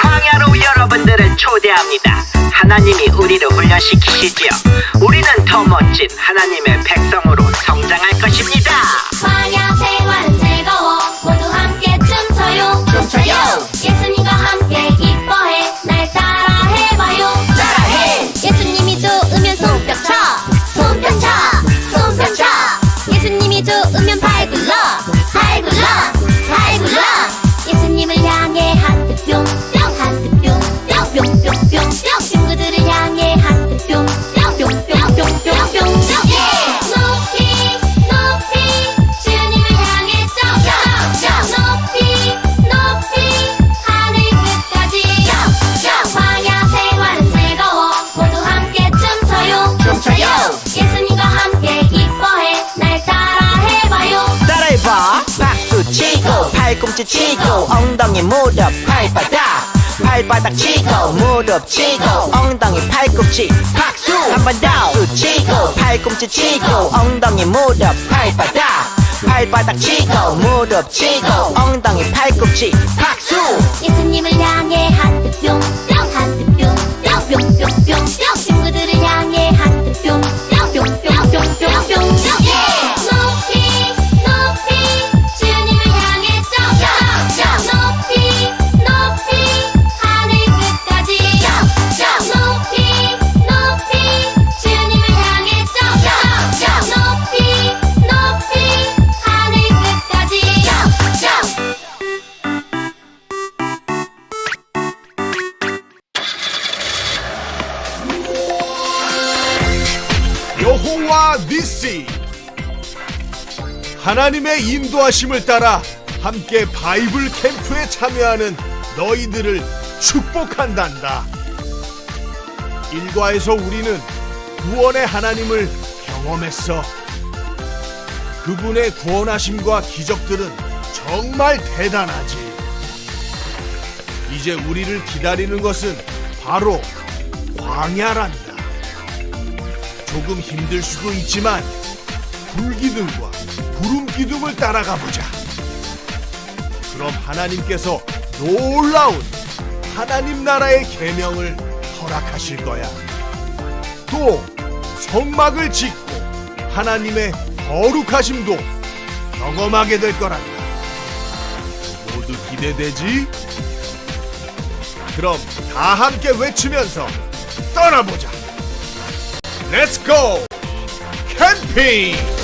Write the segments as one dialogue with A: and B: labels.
A: 광야로 여러분들을 초대합니다. 하나님이 우리를 훈련시키시지요. 우리는 더 멋진 하나님의 백성으로 성장할 것입니다.
B: 광야 생활
C: 팔꿈치 치고 엉덩이 무릎 발바닥. 발바닥 치고 무릎 치고 엉덩이 팔꿈치 박수. 한 번 더 치고 팔꿈치 치고 엉덩이 무릎 발바닥. 발바닥 치고 무릎 치고 엉덩이 팔꿈치 박수.
B: 예수님을 향해 한뜻 뿅뿅 한뜻 뿅뿅뿅뿅뿅. 친
D: 하나님의 인도하심을 따라 함께 바이블 캠프에 참여하는 너희들을 축복한단다. 일과에서 우리는 구원의 하나님을 경험했어. 그분의 구원하심과 기적들은 정말 대단하지. 이제 우리를 기다리는 것은 바로 광야란다. 조금 힘들 수도 있지만 불기둥과 구름 기둥을 따라가 보자. 그럼 하나님께서 놀라운 하나님 나라의 계명을 허락하실 거야. 또 성막을 짓고 하나님의 거룩하심도 경험하게 될 거란다. 모두 기대되지? 그럼 다 함께 외치면서 떠나보자. Let's go! 캠핑!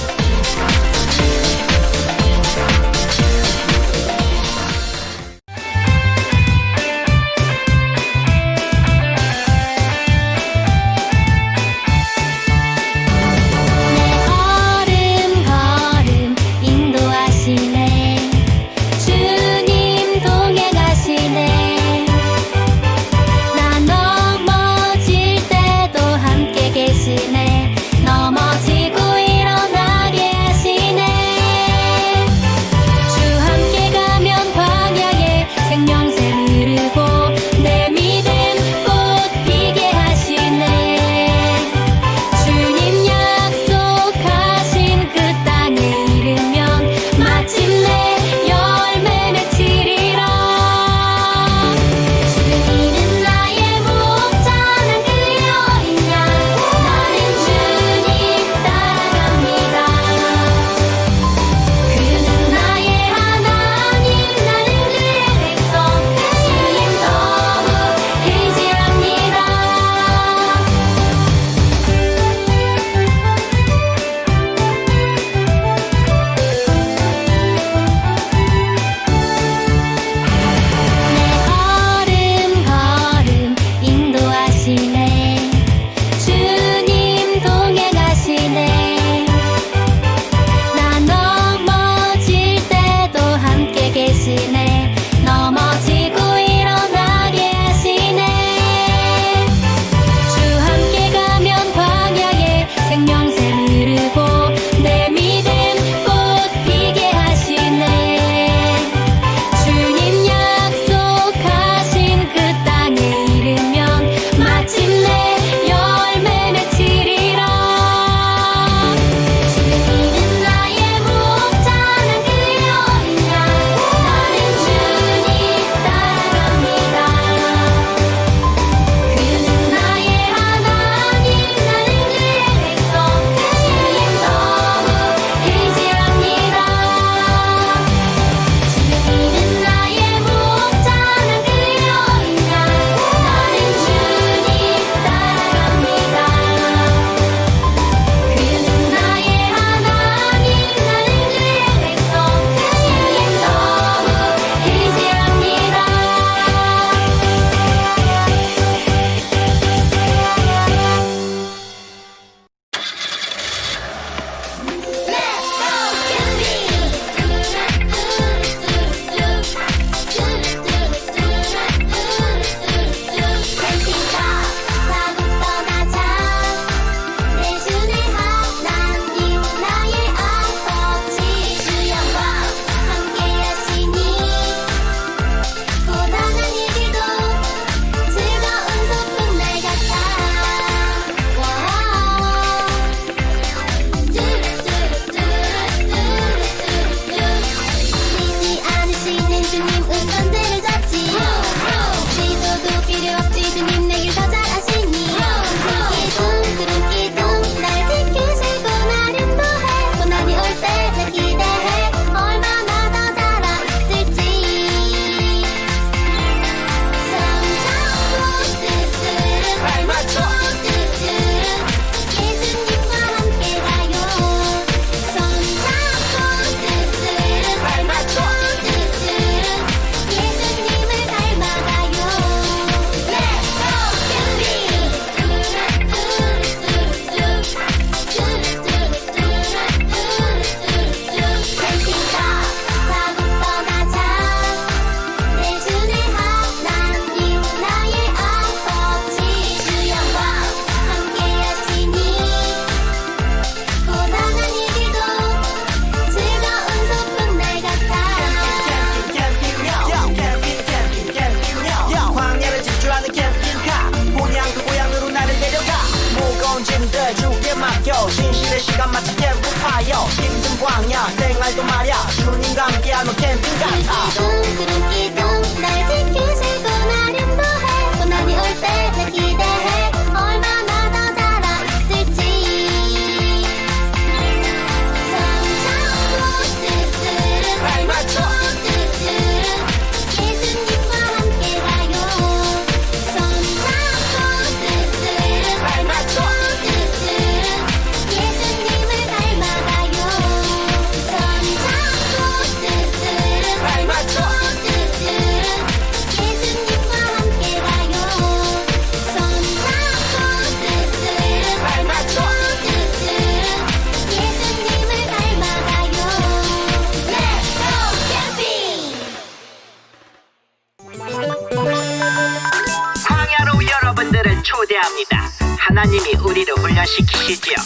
B: 시키시지요.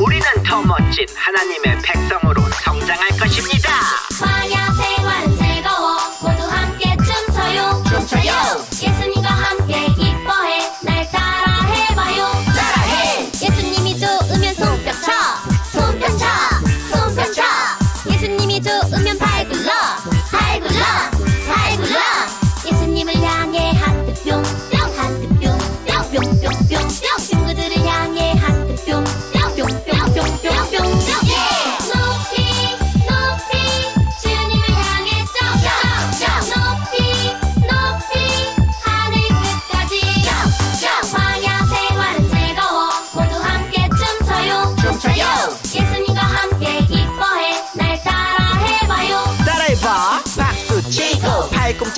A: 우리는 더 멋진 하나님의 백성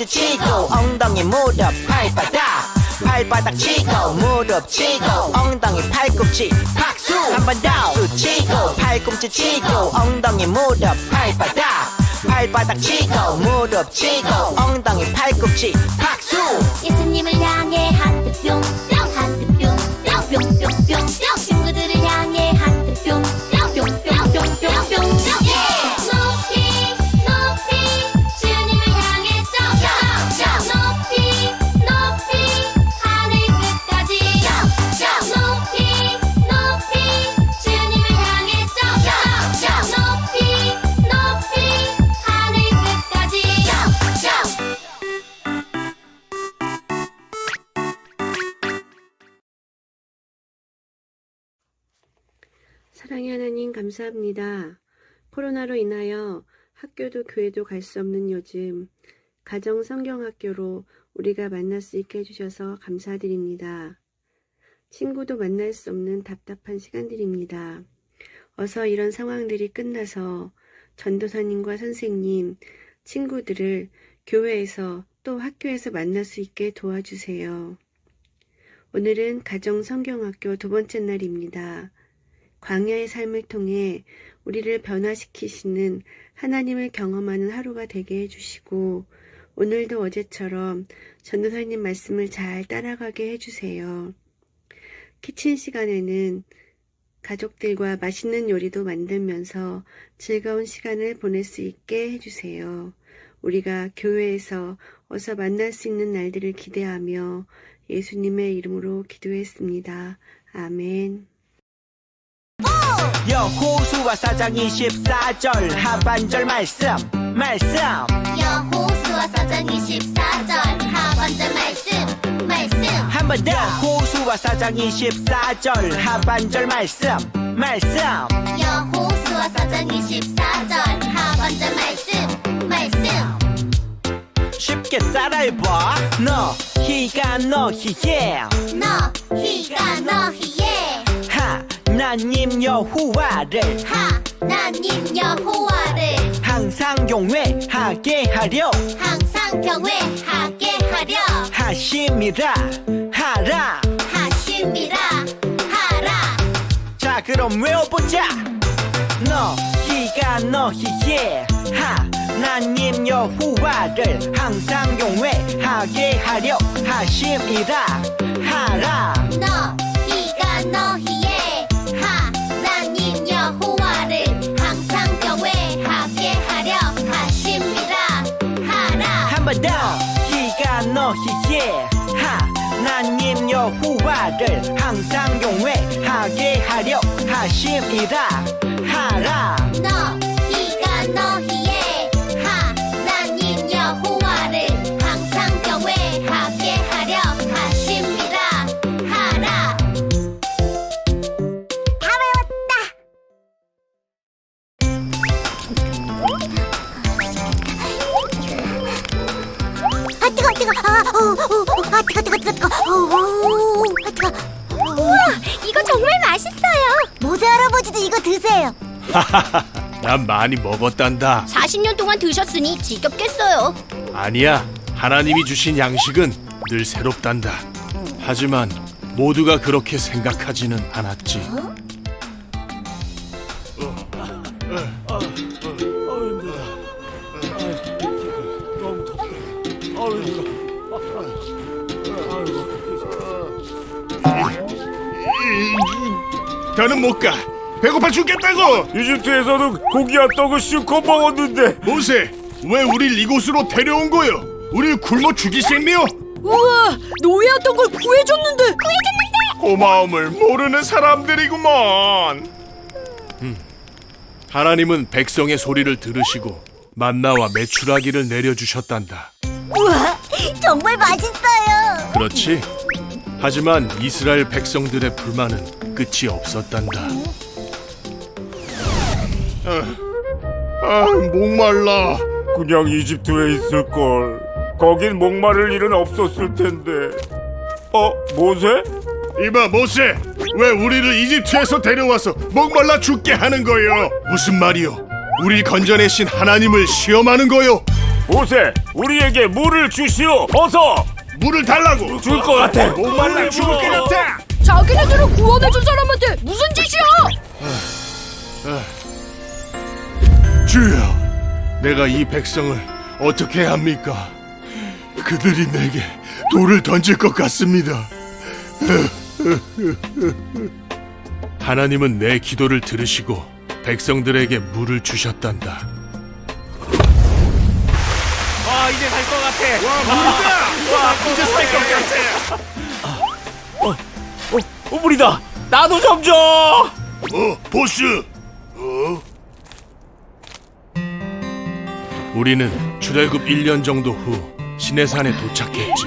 C: 팔꿈치 치고 엉덩이 무릎 발바닥. 발바닥 치고 무릎 치고 엉덩이 팔꿈치 박수. 한 번더 박수 치고 팔꿈치 치고 엉덩이 무릎 발바닥. 발바닥 치고 무릎 치고 엉덩이 팔꿈치 박수.
B: 예수님을 향해 하트 뿅뿅 하트 뿅뿅뿅뿅뿅. 친
E: 감사합니다. 코로나로 인하여 학교도 교회도 갈 수 없는 요즘 가정 성경학교로 우리가 만날 수 있게 해주셔서 감사드립니다. 친구도 만날 수 없는 답답한 시간들입니다. 어서 이런 상황들이 끝나서 전도사님과 선생님, 친구들을 교회에서 또 학교에서 만날 수 있게 도와주세요. 오늘은 가정 성경학교 두 번째 날입니다. 광야의 삶을 통해 우리를 변화시키시는 하나님을 경험하는 하루가 되게 해주시고 오늘도 어제처럼 전도사님 말씀을 잘 따라가게 해주세요. 키친 시간에는 가족들과 맛있는 요리도 만들면서 즐거운 시간을 보낼 수 있게 해주세요. 우리가 교회에서 어서 만날 수 있는 날들을 기대하며 예수님의 이름으로 기도했습니다. 아멘.
C: 여호수아 사장 24절 하반절 말씀 말씀.
B: 여호수아 사장 24절 하반절 말씀 말씀.
C: 한 번 더. 호수아 사장 24절 하반절 말씀 말씀.
B: 여호수아 사장 24절 하반절 말씀 말씀.
C: 쉽게 따라해봐. 너희가 너희의
B: 너희가 너희의
C: 하나님 여호와를
B: 하나님 여호와를
C: 항상 경외하게 하려
B: 항상 경외하게 하려
C: 하심이라 하라.
B: 하심이라 하라.
C: 자 그럼 외워보자. 너희가 너희의 하나님 여호와를 항상 경외하게 하려 하심이라 하라.
B: 너희가 너희
C: 한번 더. 너희가 너희의 하나님 여호와를 항상 경외하게 하려 하심이라. 하라.
B: 너
F: 난 많이 먹었단다.
G: 40년 동안 드셨으니 지겹겠어요.
F: 아니야. 하나님이 주신 양식은 늘 새롭단다. 하지만 모두가 그렇게 생각하지는 않았지. 더는 못 가. 배고파 죽겠다고.
H: 이집트에서는 고기와 떡을 실컷 먹었는데
F: 모세, 왜 우릴 이곳으로 데려온 거요? 우릴 굶어 죽이셈이요?
I: 우와, 노예였던 걸 구해줬는데.
F: 고마움을 모르는 사람들이구먼. 음, 하나님은 백성의 소리를 들으시고 만나와 메추라기를 내려주셨단다.
G: 우와, 정말 맛있어요.
F: 그렇지? 하지만 이스라엘 백성들의 불만은 끝이 없었단다. 아, 목말라.
H: 그냥 이집트에 있을 걸. 거긴 목마를 일은 없었을 텐데. 어, 모세?
F: 이봐 모세, 왜 우리를 이집트에서 데려와서 목말라 죽게 하는 거요? 무슨 말이요? 우리 건져내신 하나님을 시험하는 거요?
H: 모세, 우리에게 물을 주시오. 어서.
F: 물을 달라고.
H: 줄 것 같아.
F: 목말라 죽을 것 같아.
I: 자기네들을 구원해준 사람한테 무슨 짓이야?
F: 주여, 내가 이 백성을 어떻게 합니까? 그들이 내게 돌을 던질 것 같습니다. 하나님은 내 기도를 들으시고 백성들에게 물을 주셨단다.
H: 아, 이제 살것 같아.
F: 와, 물이다! 와, 이제 살것 같아!
H: 어, 물이다. 나도 좀 줘.
F: 어, 보스! 어? 우리는 출애굽 1년 정도 후 시내산에 도착했지.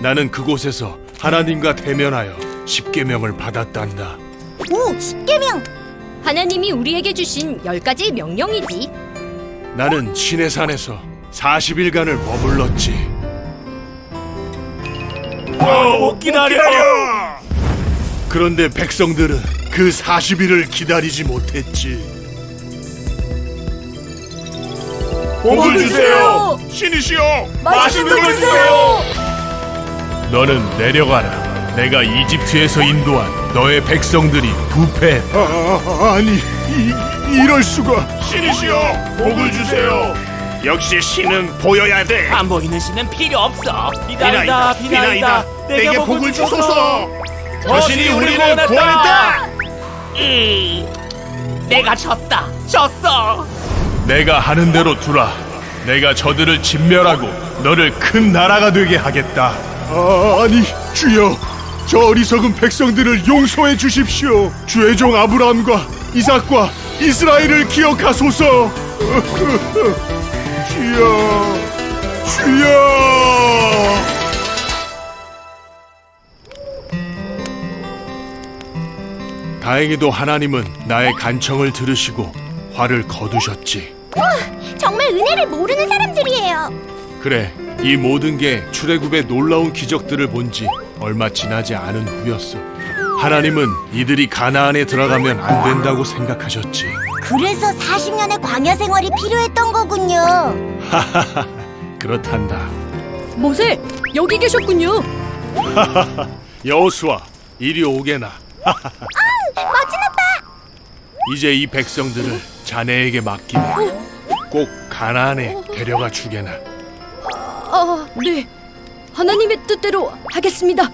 F: 나는 그곳에서 하나님과 대면하여 십계명을 받았단다.
G: 오, 십계명.
I: 하나님이 우리에게 주신 열 가지 명령이지.
F: 나는 시내산에서 40일간을 머물렀지.
H: 어, 못 기다려.
F: 그런데 백성들은 그 40일을 기다리지 못했지.
H: 복을 주세요.
F: 신이시여!
H: 맛있는 걸 주세요.
F: 너는 내려가라. 내가 이집트에서 인도한 너의 백성들이 부패했다. 아, 니 이, 이럴 수가. 신이시여, 복을 주세요. 역시 신은 보여야 돼.
H: 안 보이는 신은 필요 없어.
F: 비나이다, 비나이다. 내게 복을 주소서. 저신이 우리를
H: 구원했다.
F: 구원했다.
H: 내가 졌다. 졌어.
F: 내가 하는 대로 두라. 내가 저들을 진멸하고 너를 큰 나라가 되게 하겠다. 아, 아니, 주여. 저 어리석은 백성들을 용서해 주십시오. 주의 종 아브라함과 이삭과 이스라엘을 기억하소서. 주여. 주여. 다행히도 하나님은 나의 간청을 들으시고 화를 거두셨지.
G: 정말 은혜를 모르는 사람들이에요.
F: 그래, 이 모든 게 출애굽의 놀라운 기적들을 본 지 얼마 지나지 않은 후였어. 하나님은 이들이 가나안에 들어가면 안 된다고 생각하셨지.
G: 그래서 40년의 광야 생활이 필요했던 거군요.
F: 그렇단다.
I: 모세, 여기 계셨군요.
F: 여호수아, 이리 오게나.
G: 멋진 아빠.
F: 이제 이 백성들을 자네에게 맡기네. 꼭 가나안에 데려가 주게나.
I: 아, 네. 하나님의 뜻대로 하겠습니다.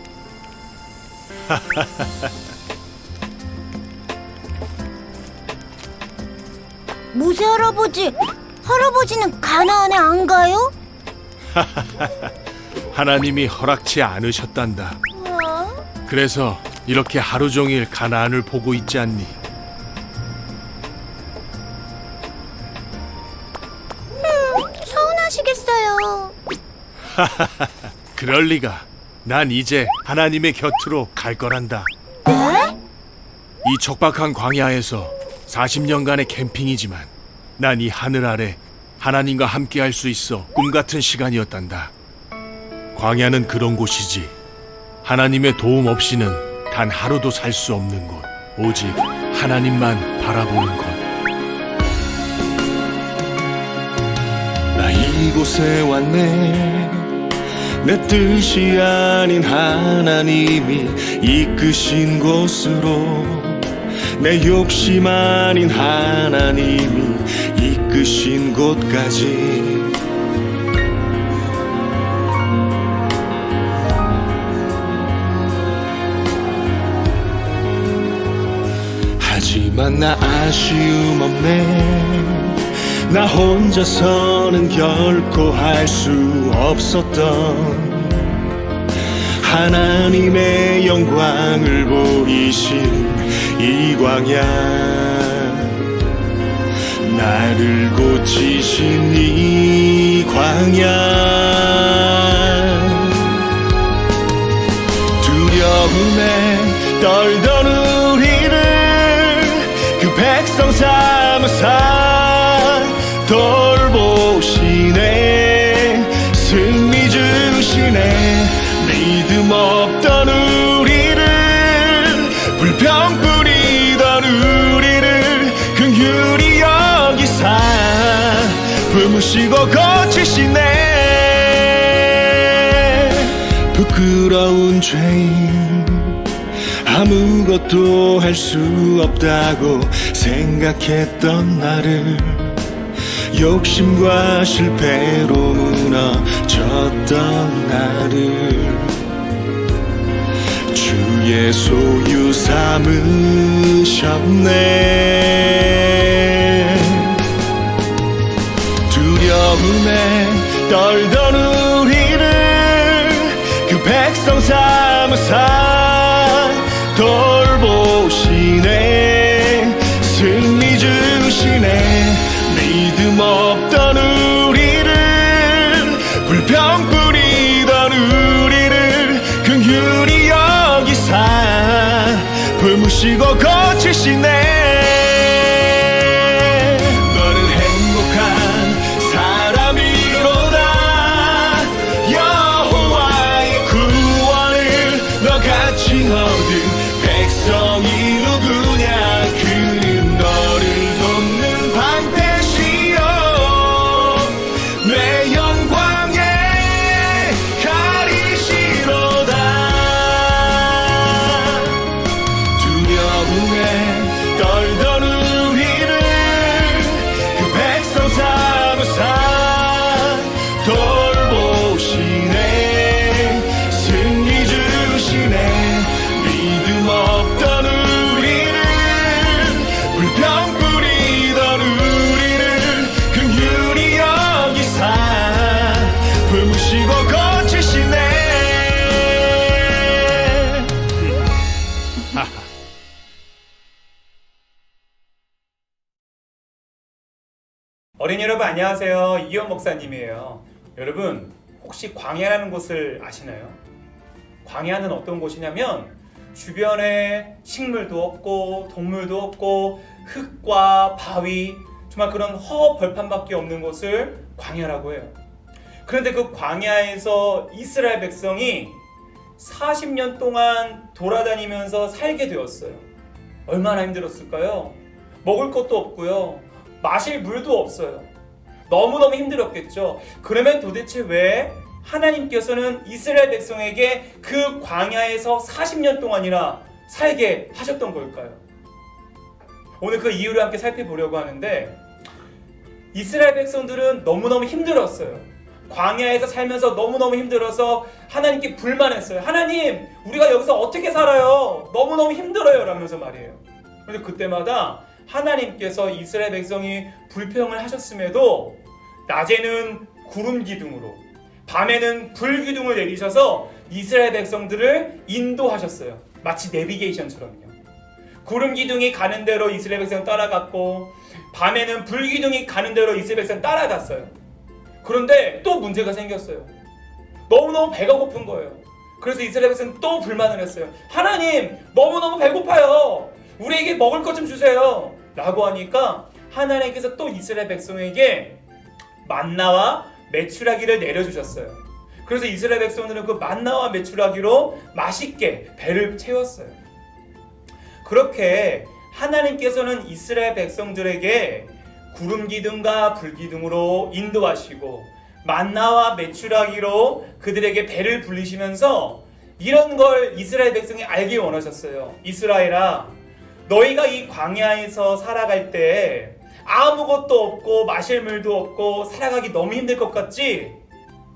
G: 모세 할아버지, 할아버지는 가나안에 안 가요?
F: 하나님이 허락치 않으셨단다.
G: 어?
F: 그래서 이렇게 하루 종일 가나안을 보고 있지 않니? 그럴 리가. 난 이제 하나님의 곁으로 갈 거란다.
G: 네?
F: 이 척박한 광야에서 40년간의 캠핑이지만 난 이 하늘 아래 하나님과 함께 할 수 있어 꿈 같은 시간이었단다.
J: 광야는 그런 곳이지. 하나님의 도움 없이는 단 하루도 살 수 없는 곳. 오직 하나님만 바라보는 곳. 나 이곳에 왔네. 내 뜻이 아닌 하나님이 이끄신 곳으로 내 욕심 아닌 하나님이 이끄신 곳까지. 하지만 나 아쉬움 없네 나 혼자서는 결코 할 수 없었던 하나님의 영광을 보이신 이 광야. 나를 고치신 이 광야. 두려움에 떨던 믿음 없던 우리를 불평 뿌리던 우리를 긍휼히 여기사 품으시고 고치시네. 부끄러운 죄인 아무것도 할 수 없다고 생각했던 나를 욕심과 실패로 무너졌던 나를 주의 소유 삼으셨네. 두려움에 떨던 우
K: 안녕하세요. 이현 목사님이에요. 여러분 혹시 광야라는 곳을 아시나요? 광야는 어떤 곳이냐면 주변에 식물도 없고 동물도 없고 흙과 바위 정말 그런 허 벌판밖에 없는 곳을 광야라고 해요. 그런데 그 광야에서 이스라엘 백성이 40년 동안 돌아다니면서 살게 되었어요. 얼마나 힘들었을까요? 먹을 것도 없고요. 마실 물도 없어요. 너무너무 힘들었겠죠. 그러면 도대체 왜 하나님께서는 이스라엘 백성에게 그 광야에서 40년 동안이나 살게 하셨던 걸까요? 오늘 그 이유를 함께 살펴보려고 하는데 이스라엘 백성들은 너무너무 힘들었어요. 광야에서 살면서 너무너무 힘들어서 하나님께 불만했어요. 하나님, 우리가 여기서 어떻게 살아요? 너무너무 힘들어요. 라면서 말이에요. 그런데 그때마다 하나님께서 이스라엘 백성이 불평을 하셨음에도 낮에는 구름 기둥으로 밤에는 불 기둥을 내리셔서 이스라엘 백성들을 인도하셨어요. 마치 내비게이션처럼요. 구름 기둥이 가는 대로 이스라엘 백성 따라갔고 밤에는 불 기둥이 가는 대로 이스라엘 백성 따라갔어요. 그런데 또 문제가 생겼어요. 너무너무 배가 고픈 거예요. 그래서 이스라엘 백성은 또 불만을 했어요. 하나님, 너무너무 배고파요. 우리에게 먹을 것 좀 주세요. 라고 하니까 하나님께서 또 이스라엘 백성에게 만나와 메추라기를 내려주셨어요. 그래서 이스라엘 백성들은 그 만나와 메추라기로 맛있게 배를 채웠어요. 그렇게 하나님께서는 이스라엘 백성들에게 구름 기둥과 불 기둥으로 인도하시고 만나와 메추라기로 그들에게 배를 불리시면서 이런 걸 이스라엘 백성이 알기 원하셨어요. 이스라엘아, 너희가 이 광야에서 살아갈 때 아무것도 없고 마실 물도 없고 살아가기 너무 힘들 것 같지?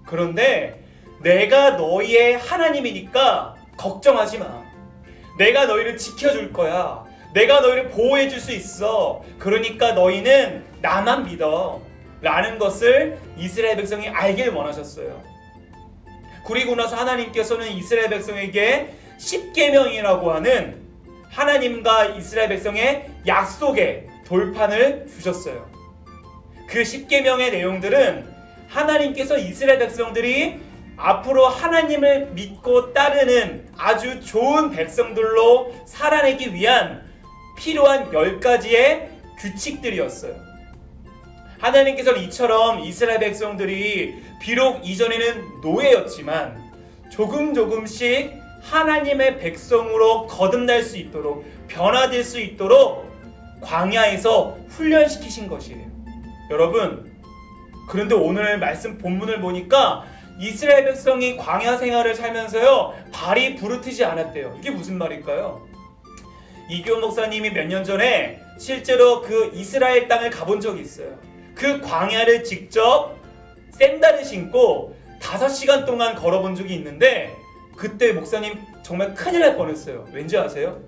K: 그런데 내가 너희의 하나님이니까 걱정하지 마. 내가 너희를 지켜줄 거야. 내가 너희를 보호해 줄 수 있어. 그러니까 너희는 나만 믿어. 라는 것을 이스라엘 백성이 알길 원하셨어요. 그리고 나서 하나님께서는 이스라엘 백성에게 10계명이라고 하는 하나님과 이스라엘 백성의 약속의 돌판을 주셨어요. 그 10계명의 내용들은 하나님께서 이스라엘 백성들이 앞으로 하나님을 믿고 따르는 아주 좋은 백성들로 살아내기 위한 필요한 10가지의 규칙들이었어요. 하나님께서는 이처럼 이스라엘 백성들이 비록 이전에는 노예였지만 조금 조금씩 하나님의 백성으로 거듭날 수 있도록 변화될 수 있도록 광야에서 훈련시키신 것이에요. 여러분, 그런데 오늘 말씀 본문을 보니까 이스라엘 백성이 광야 생활을 살면서요 발이 부르트지 않았대요. 이게 무슨 말일까요? 이교 목사님이 몇 년 전에 실제로 그 이스라엘 땅을 가본 적이 있어요. 그 광야를 직접 샌들을 신고 5시간 동안 걸어본 적이 있는데 그때 목사님 정말 큰일 날 뻔했어요. 왠지 아세요?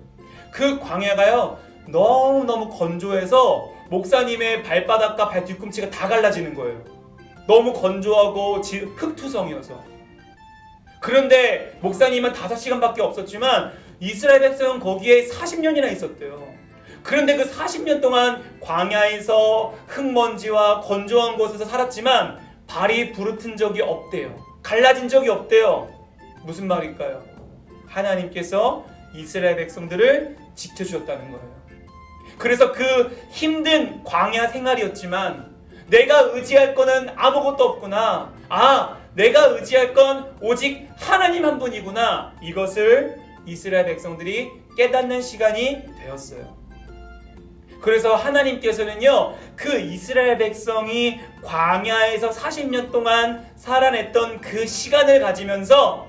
K: 그 광야가요 너무너무 건조해서 목사님의 발바닥과 발 뒤꿈치가 다 갈라지는 거예요. 너무 건조하고 지- 흙투성이어서. 그런데 목사님은 5시간밖에 없었지만 이스라엘 백성은 거기에 40년이나 있었대요. 그런데 그 40년 동안 광야에서 흙먼지와 건조한 곳에서 살았지만 발이 부르튼 적이 없대요. 갈라진 적이 없대요. 무슨 말일까요? 하나님께서 이스라엘 백성들을 지켜주셨다는 거예요. 그래서 그 힘든 광야 생활이었지만 내가 의지할 거는 아무것도 없구나. 아, 내가 의지할 건 오직 하나님 한 분이구나. 이것을 이스라엘 백성들이 깨닫는 시간이 되었어요. 그래서 하나님께서는요, 그 이스라엘 백성이 광야에서 40년 동안 살아냈던 그 시간을 가지면서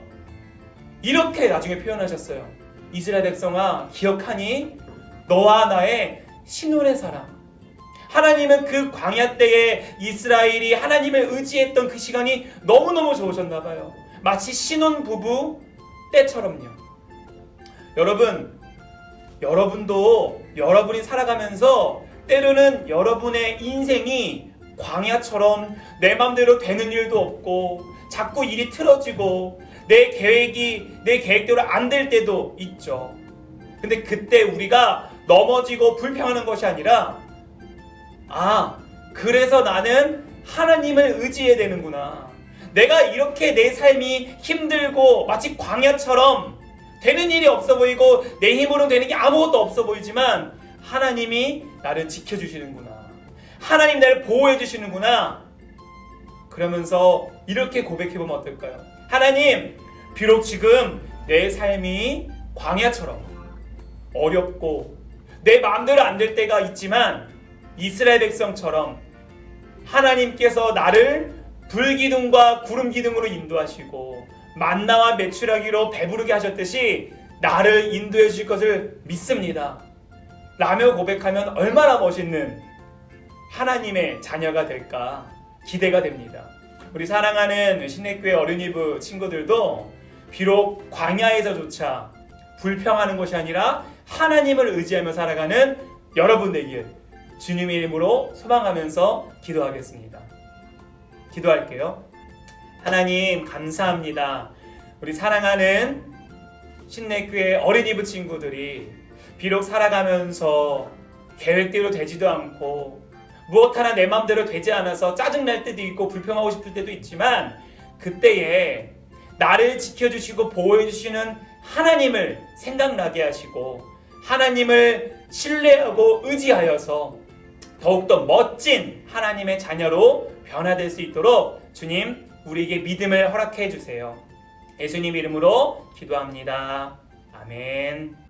K: 이렇게 나중에 표현하셨어요. 이스라엘 백성아, 기억하니? 너와 나의 신혼의 사랑. 하나님은 그 광야 때에 이스라엘이 하나님을 의지했던 그 시간이 너무너무 좋으셨나 봐요. 마치 신혼 부부 때처럼요. 여러분, 여러분도 여러분이 살아가면서 때로는 여러분의 인생이 광야처럼 내 맘대로 되는 일도 없고 자꾸 일이 틀어지고 내 계획이 내 계획대로 안 될 때도 있죠. 근데 그때 우리가 넘어지고 불평하는 것이 아니라 아, 그래서 나는 하나님을 의지해야 되는구나. 내가 이렇게 내 삶이 힘들고 마치 광야처럼 되는 일이 없어 보이고 내 힘으로 되는 게 아무것도 없어 보이지만 하나님이 나를 지켜주시는구나. 하나님 나를 보호해 주시는구나. 그러면서 이렇게 고백해보면 어떨까요? 하나님, 비록 지금 내 삶이 광야처럼 어렵고 내 마음대로 안 될 때가 있지만 이스라엘 백성처럼 하나님께서 나를 불기둥과 구름기둥으로 인도하시고 만나와 메추라기로 배부르게 하셨듯이 나를 인도해 주실 것을 믿습니다. 라며 고백하면 얼마나 멋있는 하나님의 자녀가 될까 기대가 됩니다. 우리 사랑하는 신내교회 어린이부 친구들도 비록 광야에서조차 불평하는 것이 아니라 하나님을 의지하며 살아가는 여러분 되길 주님의 이름으로 소망하면서 기도하겠습니다. 기도할게요. 하나님 감사합니다. 우리 사랑하는 신내교회 어린이부 친구들이 비록 살아가면서 계획대로 되지도 않고 무엇 하나 내 마음대로 되지 않아서 짜증날 때도 있고 불평하고 싶을 때도 있지만 그때에 나를 지켜주시고 보호해주시는 하나님을 생각나게 하시고 하나님을 신뢰하고 의지하여서 더욱더 멋진 하나님의 자녀로 변화될 수 있도록 주님 우리에게 믿음을 허락해 주세요. 예수님 이름으로 기도합니다. 아멘.